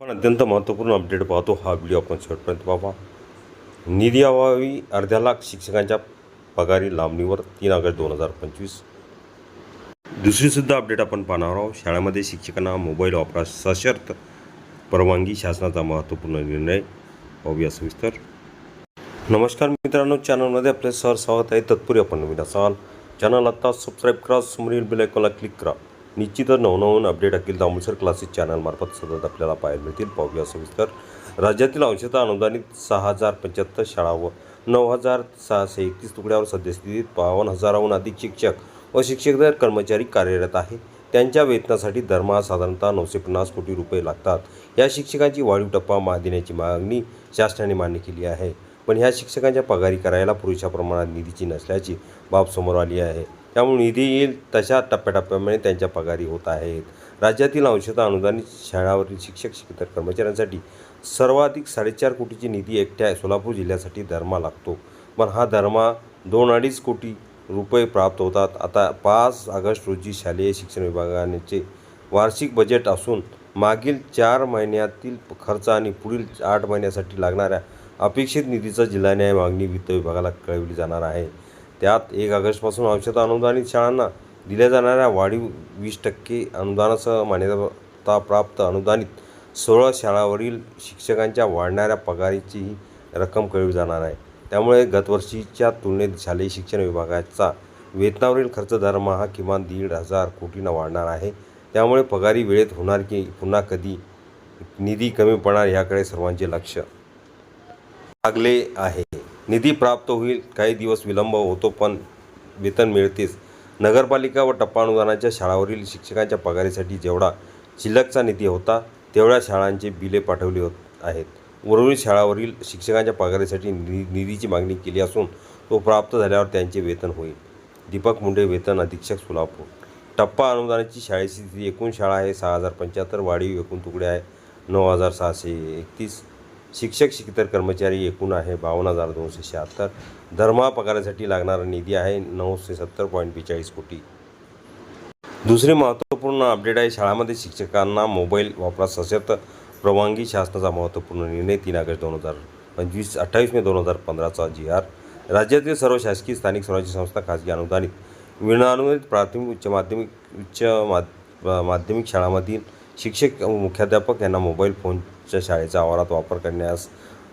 पण अत्यंत महत्त्वपूर्ण अपडेट पाहतो हा व्हिडिओ आपण शेवटपर्यंत पाहा. निधी अभावी अर्ध्या लाख शिक्षकांच्या पगारी लांबणीवर तीन ऑगस्ट दोन हजार पंचवीस. दुसरीसुद्धा अपडेट आपण पाहणार आहोत. शाळेमध्ये शिक्षकांना मोबाईल वापरास सशर्त परवानगी शासनाचा महत्त्वपूर्ण निर्णय पाहूया सविस्तर. नमस्कार मित्रांनो चॅनलमध्ये आपले सर स्वागत आहे. तत्पूर्वी आपण नवीन असाल. चॅनल आत्ता सबस्क्राईब करा समोरील बेल क्लिक करा. निश्चितच नवनवून अपडेट अखिल दामोसर क्लासेस चॅनलमार्फत सतत आपल्याला पाहायला मिळतील. पाहूया सविस्तर. राज्यातील अंशतः अनुदानित सहा हजार पंच्याहत्तर शाळा व नऊ हजार सहाशे एकतीस तुकड्यावर सद्यस्थितीत बावन्न हजाराहून अधिक शिक्षक व शिक्षकदर कर्मचारी कार्यरत आहे. त्यांच्या वेतनासाठी दरमहा साधारणतः नऊशे पन्नास कोटी रुपये लागतात. या शिक्षकांची वाढीव टप्पा मा देण्याची मागणी शासनाने मान्य केली आहे. पण ह्या शिक्षकांच्या पगारी करायला पुरेशा प्रमाणात निधीची नसल्याची बाब समोर आली आहे. त्यामुळे निधी येईल तशा टप्प्याटप्प्यामुळे त्यांच्या पगारी होत आहेत. राज्यातील अंशतः अनुदानित शाळावरील शिक्षक शिक्षकेतर कर्मचाऱ्यांसाठी सर्वाधिक साडेचार कोटीची निधी एकट्या सोलापूर जिल्ह्यासाठी धर्मा लागतो. पण हा धर्मा दोन अडीच कोटी रुपये प्राप्त होतात. आता पाच ऑगस्ट रोजी शालेय शिक्षण विभागाचे वार्षिक बजेट असून मागील चार महिन्यातील खर्च आणि पुढील आठ महिन्यासाठी लागणाऱ्या अपेक्षित निधीचा जिल्हा न्याय मागणी वित्त विभागाला कळवली जाणार आहे. त्यात एक ऑगस्टपासून अंशतः अनुदानित शाळांना दिल्या जाणाऱ्या वाढीव वीस टक्के अनुदानासह मान्यता प्राप्त अनुदानित सोळा शाळावरील शिक्षकांच्या वाढणाऱ्या पगारीचीही रक्कम कळवली जाणार आहे. त्यामुळे गतवर्षीच्या तुलनेत शालेय शिक्षण विभागाचा वेतनावरील खर्च दरमहा किमान दीड हजार कोटींना वाढणार आहे. त्यामुळे पगारी वेळेत होणार की पुन्हा कधी? निधी कमी पडणार याकडे सर्वांचे लक्ष लागले आहे. निधी प्राप्त होईल काही दिवस विलंब होतो पण वेतन मिळतेच. नगरपालिका व टप्पा अनुदानाच्या शाळावरील शिक्षकांच्या पगारीसाठी जेवढा शिल्लकचा निधी होता तेवढ्या शाळांचे बिले पाठवली होत आहेत. उर्वरित शाळावरील शिक्षकांच्या पगारीसाठी निधी निधीची मागणी केली असून तो प्राप्त झाल्यावर त्यांचे वेतन होईल. दीपक मुंडे वेतन अधीक्षक सोलापूर. टप्पा अनुदानाची शाळेची स्थिती एकूण शाळा आहे सहा हजार पंच्याहत्तर वाढीव एकूण तुकडे आहे नऊ हजार सहाशे एकतीस. शिक्षक शिक्षितर कर्मचारी एकूण आहे बावन्न हजार दोनशे शहात्तर. दरमहा पगारासाठी लागणारा निधी आहे नऊशे सत्तर पॉईंट बेचाळीस कोटी. दुसरे महत्त्वपूर्ण अपडेट आहे शाळामध्ये शिक्षकांना मोबाईल वापरा सशर्त परवानगी शासनाचा महत्त्वपूर्ण निर्णय तीन ऑगस्ट दोन हजार पंचवीस अठ्ठावीस मे दोन हजार पंधराचा जी आर. राज्यातील सर्व शासकीय स्थानिक स्वराज्य संस्था खाजगी अनुदानित विनानुदानित प्राथमिक उच्च माध्यमिक उच्च माध्यमिक शाळांमधील शिक्षक मुख्याध्यापक यांना मोबाईल फोन फोनच्या शाळेच्या आवारात वापर करण्यास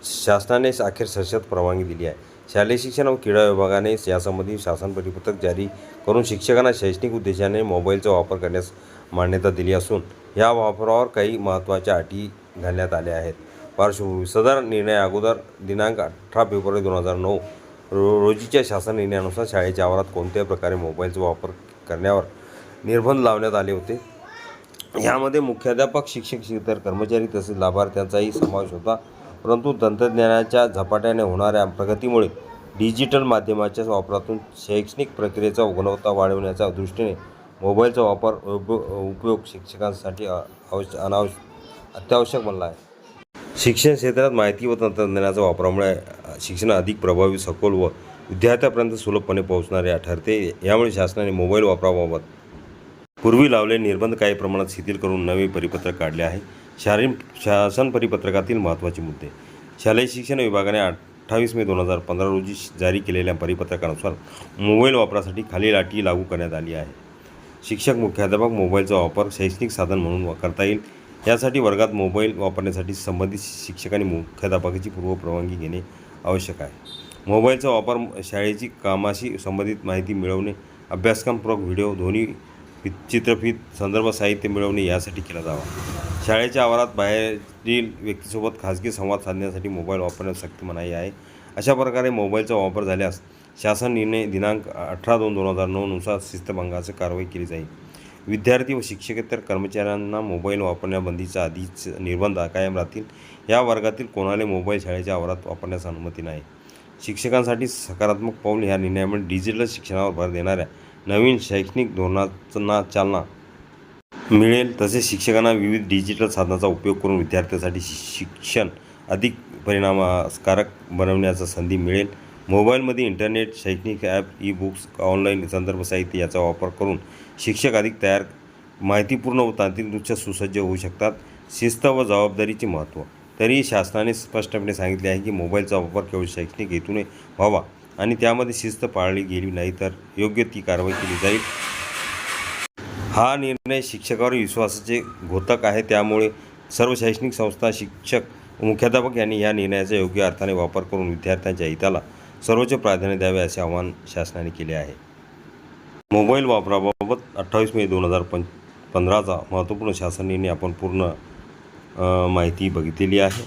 शासनाने अखेर सशर्त परवानगी दिली आहे. शालेय शिक्षण व क्रीडा विभागाने यासंबंधी शासन परिपत्रक जारी करून शिक्षकांना शैक्षणिक उद्देशाने मोबाईलचा वापर करण्यास मान्यता दिली असून या वापरावर काही महत्त्वाच्या अटी घालण्यात आल्या आहेत. पार्श्वभूमी सदर निर्णय अगोदर दिनांक अठरा फेब्रुवारी दोन हजार नऊ रो रोजीच्या शासन निर्णयानुसार शाळेच्या आवारात कोणत्याही प्रकारे मोबाईलचा वापर करण्यावर निर्बंध लावण्यात आले होते. यामध्ये मुख्याध्यापक शिक्षक शिक्षकेतर कर्मचारी तसेच लाभार्थ्यांचाही समावेश होता. परंतु तंत्रज्ञानाच्या झपाट्याने होणाऱ्या प्रगतीमुळे डिजिटल माध्यमाच्या वापरातून शैक्षणिक प्रक्रियेचा गुणवत्ता वाढवण्याच्या दृष्टीने मोबाईलचा वापर उप- उपयोग शिक्षकांसाठी आवश्य अनावश्यक अत्यावश्यक बनला आहे. शिक्षण क्षेत्रात माहिती व तंत्रज्ञानाच्या वापरामुळे शिक्षण अधिक प्रभावी सखोल व विद्यार्थ्यापर्यंत सुलभपणे पोहोचणारे ठरते यामुळे शासनाने मोबाईल वापराबाबत पूर्वी लावले निर्बंध काही प्रमाणात शिथिल करून नवे परिपत्रक काढले आहे. शारीर शासन परिपत्रकातील महत्त्वाचे मुद्दे. शालेय शिक्षण विभागाने अठ्ठावीस मे दोन हजार पंधरा रोजी जारी केलेल्या परिपत्रकानुसार मोबाईल वापरासाठी खालील अटी लागू करण्यात आली आहे. शिक्षक मुख्याध्यापक मोबाईलचा वापर शैक्षणिक साधन म्हणून करता येईल. यासाठी वर्गात मोबाईल वापरण्यासाठी संबंधित शिक्षकांनी मुख्याध्यापकाची पूर्वपरवानगी घेणे आवश्यक आहे. मोबाईलचा वापर शाळेची कामाशी संबंधित माहिती मिळवणे अभ्यासक्रमपूरक व्हिडिओ ध्वनी चित्रफित संदर्भ साहित्य मिळवणे यासाठी केला जावा. शाळेच्या आवारात बाहेरील व्यक्तीसोबत खाजगी संवाद साधण्यासाठी मोबाईल वापरण्यास सक्ती मनाई आहे. अशा प्रकारे मोबाईलचा वापर झाल्यास शासन निर्णय दिनांक अठरा दोन दोन हजार नऊनुसार शिस्तभंगाची कारवाई केली जाईल. विद्यार्थी व शिक्षकेतर कर्मचाऱ्यांना मोबाईल वापरण्याबंदीचा आधीच निर्बंध कायम राहतील. या वर्गातील कोणाला मोबाईल शाळेच्या आवारात वापरण्यास अनुमती नाही? शिक्षकांसाठी सकारात्मक पाऊल ह्या निर्णयामुळे डिजिटल शिक्षणावर भर देणाऱ्या नवीन शैक्षणिक धोरणांना चालना मिळेल तसेच शिक्षकांना विविध डिजिटल साधनाचा उपयोग करून विद्यार्थ्यांसाठी शिक्षण अधिक परिणामकारक बनवण्याचा संधी मिळेल. मोबाईलमध्ये इंटरनेट शैक्षणिक ॲप ई बुक्स ऑनलाईन संदर्भ साहित्य याचा वापर करून शिक्षक अधिक तयार माहितीपूर्ण व तांत्रिकदृष्ट्या सुसज्ज होऊ शकतात. शिस्त व जबाबदारीचे महत्त्व. तरीही शासनाने स्पष्टपणे सांगितले आहे की मोबाईलचा वापर केवळ शैक्षणिक हेतूने व्हावा आणि त्यामध्ये शिस्त पाळली गेली नाही तर योग्य ती कारवाई केली जाईल. हा निर्णय शिक्षकावर विश्वासाचे घोतक आहे. त्यामुळे सर्व शैक्षणिक संस्था शिक्षक मुख्याध्यापक यांनी या निर्णयाचा योग्य अर्थाने वापर करून विद्यार्थ्यांच्या हिताला सर्वोच्च प्राधान्य द्यावे असे आवाहन शासनाने केले आहे. मोबाईल वापराबाबत अठ्ठावीस मे दोन हजार पं पंधराचा महत्त्वपूर्ण शासन निर्णय आपण पूर्ण माहिती बघितलेली आहे.